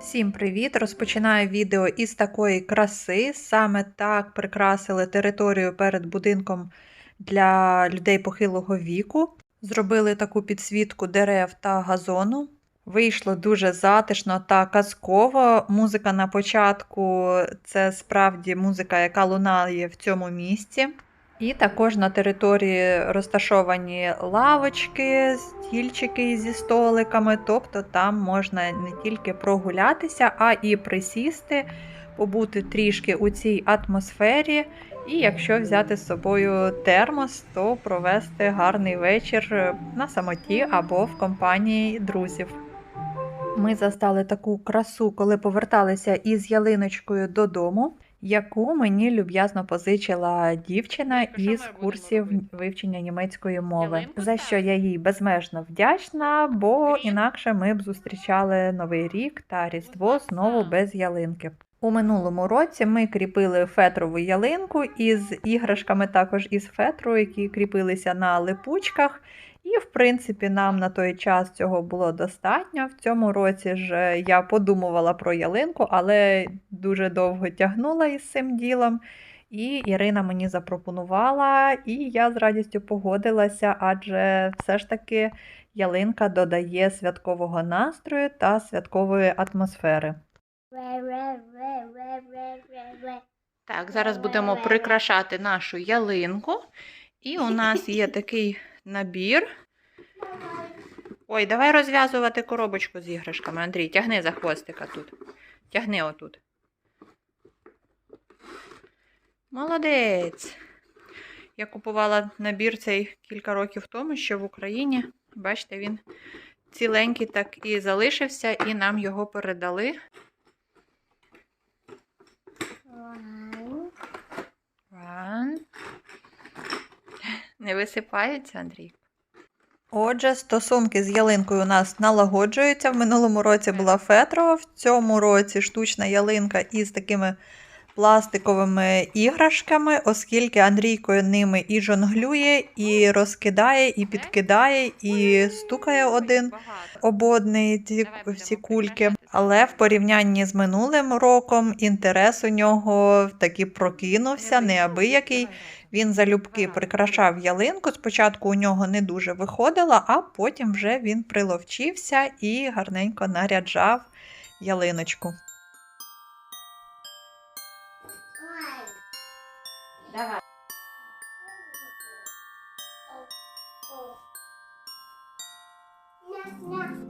Всім привіт! Розпочинаю відео із такої краси. Саме так прикрасили територію перед будинком для людей похилого віку. Зробили таку підсвітку дерев та газону. Вийшло дуже затишно та казково. Музика на початку це справді музика, яка лунає в цьому місці. І також на території розташовані лавочки, стільчики зі столиками, тобто там можна не тільки прогулятися, а і присісти, побути трішки у цій атмосфері. І якщо взяти з собою термос, то провести гарний вечір на самоті або в компанії друзів. Ми застали таку красу, коли поверталися із ялиночкою додому яку мені люб'язно позичила дівчина із курсів вивчення німецької мови, за що я їй безмежно вдячна, бо інакше ми б зустрічали Новий рік та Різдво знову без ялинки. У минулому році ми кріпили фетрову ялинку із іграшками, також із фетру, які кріпилися на липучках. І, в принципі, нам на той час цього було достатньо. В цьому році ж я подумувала про ялинку, але дуже довго тягнула із цим ділом. І Ірина мені запропонувала, і я з радістю погодилася, адже все ж таки ялинка додає святкового настрою та святкової атмосфери. Так, зараз будемо прикрашати нашу ялинку. І у нас є такий набір. Ой, давай розв'язувати коробочку з іграшками. Андрій, тягни за хвостика тут. Тягни отут. Молодець. Я купувала набір цей кілька років тому, ще в Україні. Бачите, він ціленький так і залишився, і нам його передали. Не висипається, Андрій? Отже, стосунки з ялинкою у нас налагоджуються. В минулому році була фетрова, в цьому році штучна ялинка із такими пластиковими іграшками, оскільки Андрійко ними і жонглює, і розкидає, і підкидає, і стукає один об одний ці всі кульки. Але в порівнянні з минулим роком інтерес у нього таки прокинувся, неабиякий. Він залюбки прикрашав ялинку. Спочатку у нього не дуже виходило, а потім вже він приловчився і гарненько наряджав ялиночку. Давай. Давай,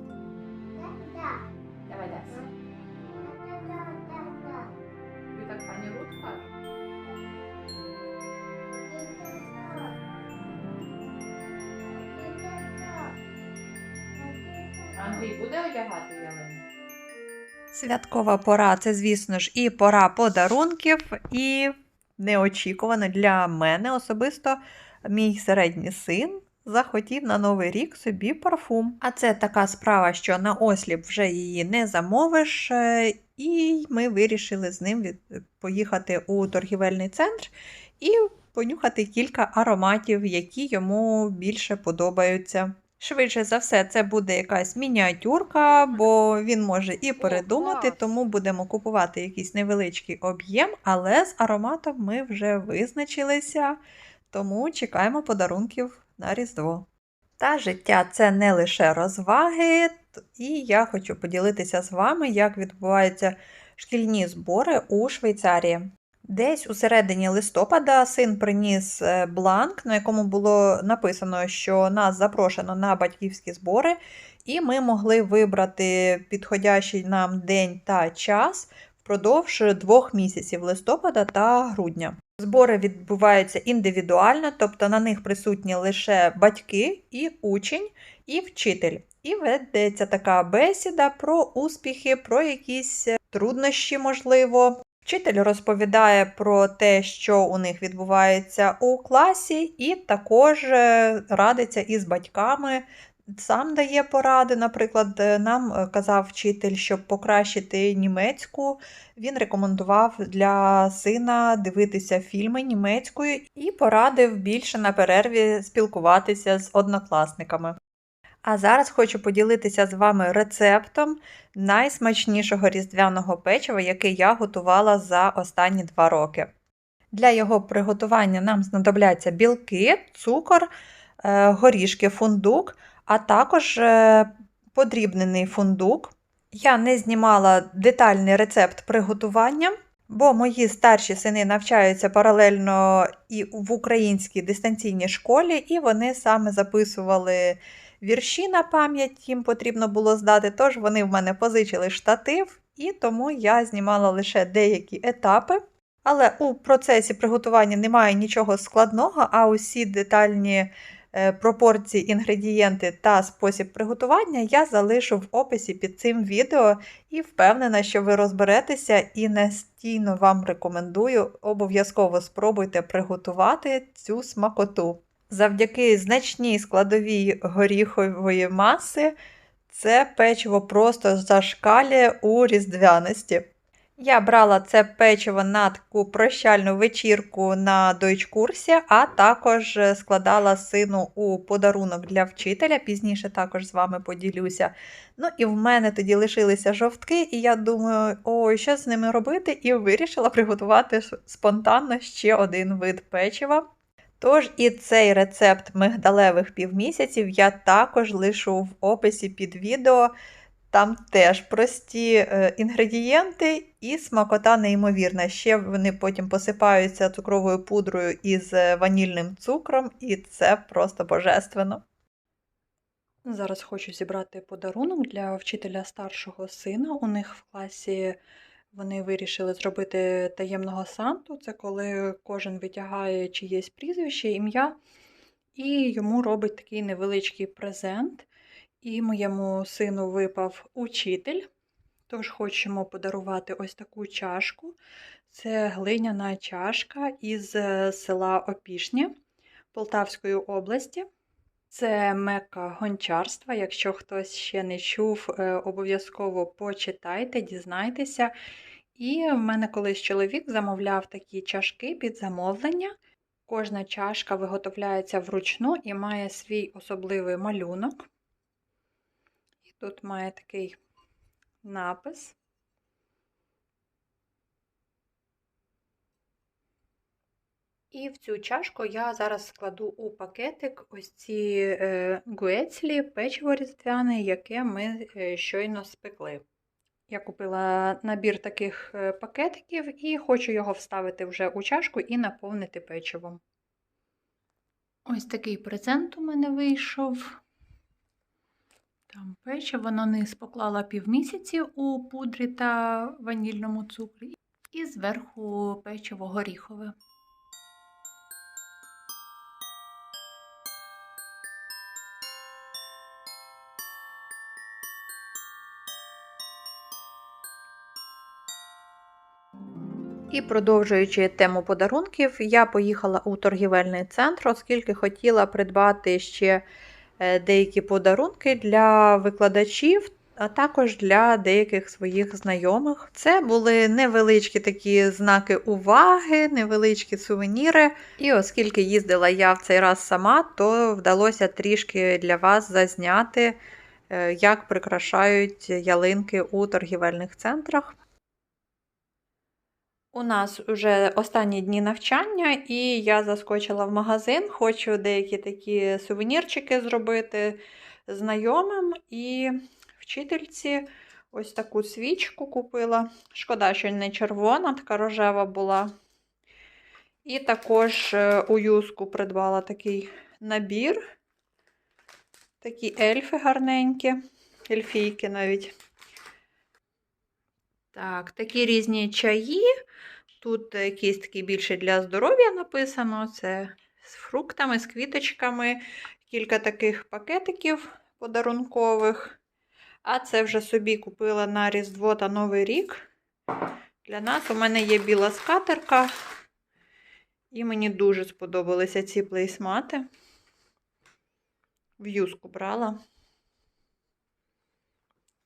Андрій буде одягати ялинку? Святкова пора це, звісно ж, і пора подарунків, і неочікувано для мене особисто мій середній син захотів на Новий рік собі парфум. А це така справа, що на осліп вже її не замовиш. е, І ми вирішили з ним від... поїхати у торгівельний центр і понюхати кілька ароматів, які йому більше подобаються. Швидше за все, це буде якась мініатюрка, бо він може і передумати, тому будемо купувати якийсь невеличкий об'єм, але з ароматом ми вже визначилися, тому чекаємо подарунків на Різдво. Та життя це не лише розваги, і я хочу поділитися з вами, як відбуваються шкільні збори у Швейцарії. Десь у середині листопада син приніс е, бланк, на якому було написано, що нас запрошено на батьківські збори, і ми могли вибрати підходящий нам день та час впродовж двох місяців листопада та грудня. Збори відбуваються індивідуально, тобто на них присутні лише батьки і учень, і вчитель. І ведеться така бесіда про успіхи, про якісь труднощі, можливо. Вчитель розповідає про те, що у них відбувається у класі, і також е, радиться із батьками. Сам дає поради. Наприклад, е, нам е, казав вчитель, щоб покращити німецьку, він рекомендував для сина дивитися фільми німецькою і порадив більше на перерві спілкуватися з однокласниками. А зараз хочу поділитися з вами рецептом найсмачнішого різдвяного печива, яке я готувала за останні два роки. Для його приготування нам знадобляться білки, цукор, е, горішки, фундук, а також е, подрібнений фундук. Я не знімала детальний рецепт приготування, бо мої старші сини навчаються паралельно і в українській дистанційній школі, і вони саме записували вірші на пам'ять, їм потрібно було здати. Тож вони в мене позичили штатив, і тому я знімала лише деякі етапи. Але у процесі приготування немає нічого складного, а усі детальні е, пропорції, інгредієнти та спосіб приготування я залишу в описі під цим відео і впевнена, що ви розберетеся і настійно вам рекомендую обов'язково спробуйте приготувати цю смакоту. Завдяки значній складовій горіхової маси це печиво просто зашкалює у різдвяності. Я брала це печиво на таку прощальну вечірку на дойчкурсі, а також складала сину у подарунок для вчителя. Пізніше також з вами поділюся. Ну і в мене тоді лишилися жовтки, і я думаю, ой, що з ними робити? І вирішила приготувати спонтанно ще один вид печива. Тож і цей рецепт мигдалевих півмісяців я також лишу в описі під відео. Там теж прості е, інгредієнти і смакота неймовірна. Ще вони потім посипаються цукровою пудрою із е, ванільним цукром, і це просто божественно. Зараз хочу зібрати подарунок для вчителя старшого сина. У них в класі вони вирішили зробити таємного санту. Це коли кожен витягає чиєсь прізвище, ім'я, і йому робить такий невеличкий презент. І моєму сину випав учитель. Тож хочемо подарувати ось таку чашку. Це глиняна чашка із е, села Опішнє Полтавської області. Це мека гончарства. Якщо хтось ще не чув, е, обов'язково почитайте, дізнайтеся. І в мене колись чоловік замовляв такі чашки під замовлення. Кожна чашка виготовляється вручну і має свій особливий малюнок. І тут має такий напис. І в цю чашку я зараз складу у пакетик ось ці е, гуецлі, печиво різдвяне, яке ми е, щойно спекли. Я купила набір таких е, пакетиків і хочу його вставити вже у чашку і наповнити печивом. Ось такий презент у мене вийшов. Там печиво на низ поклала півмісяці у пудрі та ванільному цукрі, і зверху печиво горіхове. І продовжуючи тему подарунків, я поїхала у торгівельний центр, оскільки хотіла придбати ще е, деякі подарунки для викладачів, а також для деяких своїх знайомих. Це були невеличкі такі знаки уваги, невеличкі сувеніри. І оскільки їздила я в цей раз сама, то вдалося трішки для вас зазняти, е, як прикрашають ялинки у торгівельних центрах. У нас вже останні дні навчання, і я заскочила в магазин, хочу деякі такі сувенірчики зробити знайомим і вчительці. Ось таку свічку купила. Шкода, що не червона, така рожева була. І також е, у юску придбала такий набір. Такі ельфи гарненькі, ельфійки навіть. Так, такі різні чаї. Тут якісь такі більше для здоров'я написано. Це з фруктами, з квіточками, кілька таких пакетиків подарункових. А це вже собі купила на Різдво та Новий рік. Для нас у мене є біла скатерка. І мені дуже сподобалися ці плейсмати. В юску брала.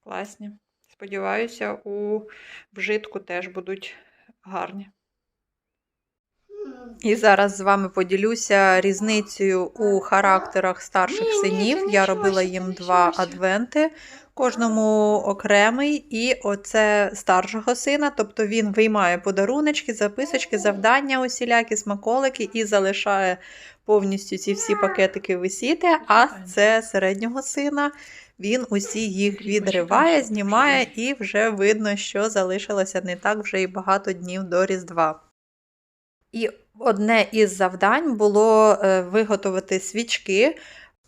Класні. Сподіваюся, у вжитку теж будуть гарні. І зараз з вами поділюся різницею у характерах старших Ні, ні, синів. Я робила їм два адвенти, кожному окремий, і оце старшого сина. Тобто він виймає подаруночки, записочки, завдання усілякі, смаколики і залишає повністю ці всі пакетики висіти. А це середнього сина. Він усі їх відриває, знімає, і вже видно, що залишилося не так вже і багато днів до Різдва. І одне із завдань було е, виготовити свічки.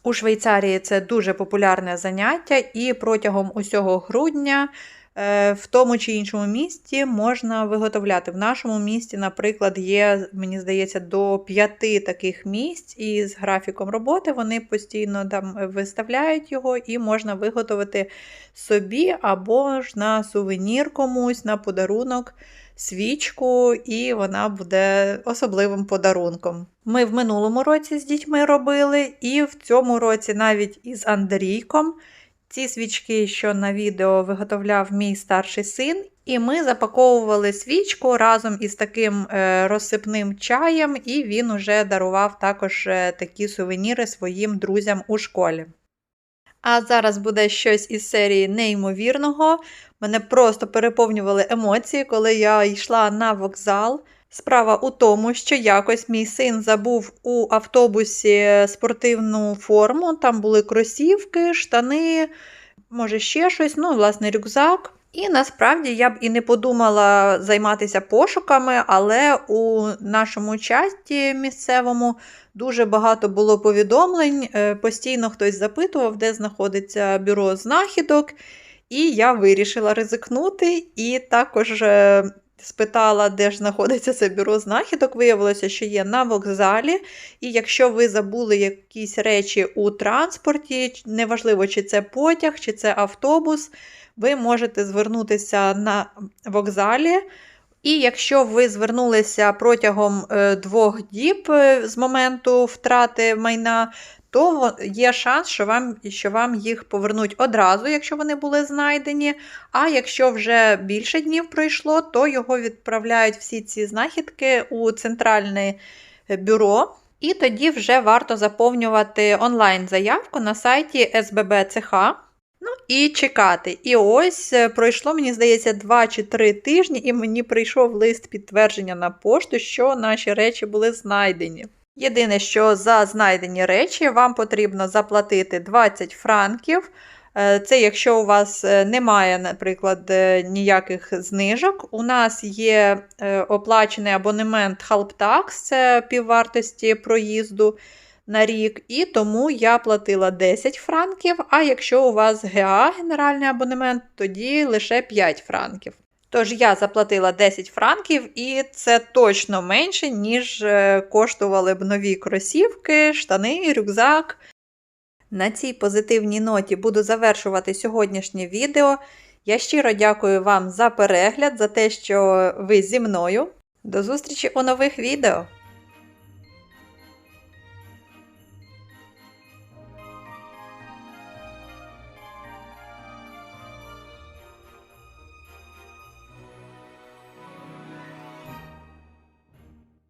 У Швейцарії це дуже популярне заняття, і протягом усього грудня в тому чи іншому місті можна виготовляти. В нашому місті, наприклад, є, мені здається, до п'яти таких місць, і з графіком роботи вони постійно там виставляють його, і можна виготовити собі або ж на сувенір комусь, на подарунок свічку, і вона буде особливим подарунком. Ми в минулому році з дітьми робили, і в цьому році навіть із Андрійком. Ці свічки, що на відео виготовляв мій старший син, і ми запаковували свічку разом із таким е, розсипним чаєм, і він уже дарував також е, такі сувеніри своїм друзям у школі. А зараз буде щось із серії неймовірного. Мене просто переповнювали емоції, коли я йшла на вокзал. Справа у тому, що якось мій син забув у автобусі спортивну форму. Там були кросівки, штани, може ще щось, ну, власне, рюкзак. І насправді я б і не подумала займатися пошуками, але у нашому чаті місцевому дуже багато було повідомлень. е, Постійно хтось запитував, де знаходиться бюро знахідок. І я вирішила ризикнути і також е, спитала, де ж знаходиться це бюро знахідок. Виявилося, що є на вокзалі. І якщо ви забули якісь речі у транспорті, неважливо, чи це потяг, чи це автобус, ви можете звернутися на вокзалі. І якщо ви звернулися протягом е, двох діб е, з моменту втрати майна, то є шанс, що вам, що вам їх повернуть одразу, якщо вони були знайдені. А якщо вже більше днів пройшло, то його відправляють всі ці знахідки у центральне бюро. І тоді вже варто заповнювати онлайн-заявку на сайті СББ-ЦХ. Ну і чекати. І ось е, пройшло, мені здається, 2 чи 3 тижні, і мені прийшов лист підтвердження на пошту, що наші речі були знайдені. Єдине, що за знайдені речі вам потрібно заплатити 20 франків. Е, Це якщо у вас е, немає, наприклад, е, ніяких знижок. У нас є оплачений абонемент Halptax, це піввартості проїзду на рік, і тому я платила 10 франків. А якщо у вас ГА генеральний абонемент, тоді лише 5 франків. Тож я заплатила 10 франків, і це точно менше, ніж е, коштували б нові кросівки, штани, рюкзак. На цій позитивній ноті буду завершувати сьогоднішнє відео. Я щиро дякую вам за перегляд, за те, що ви зі мною. До зустрічі у нових відео!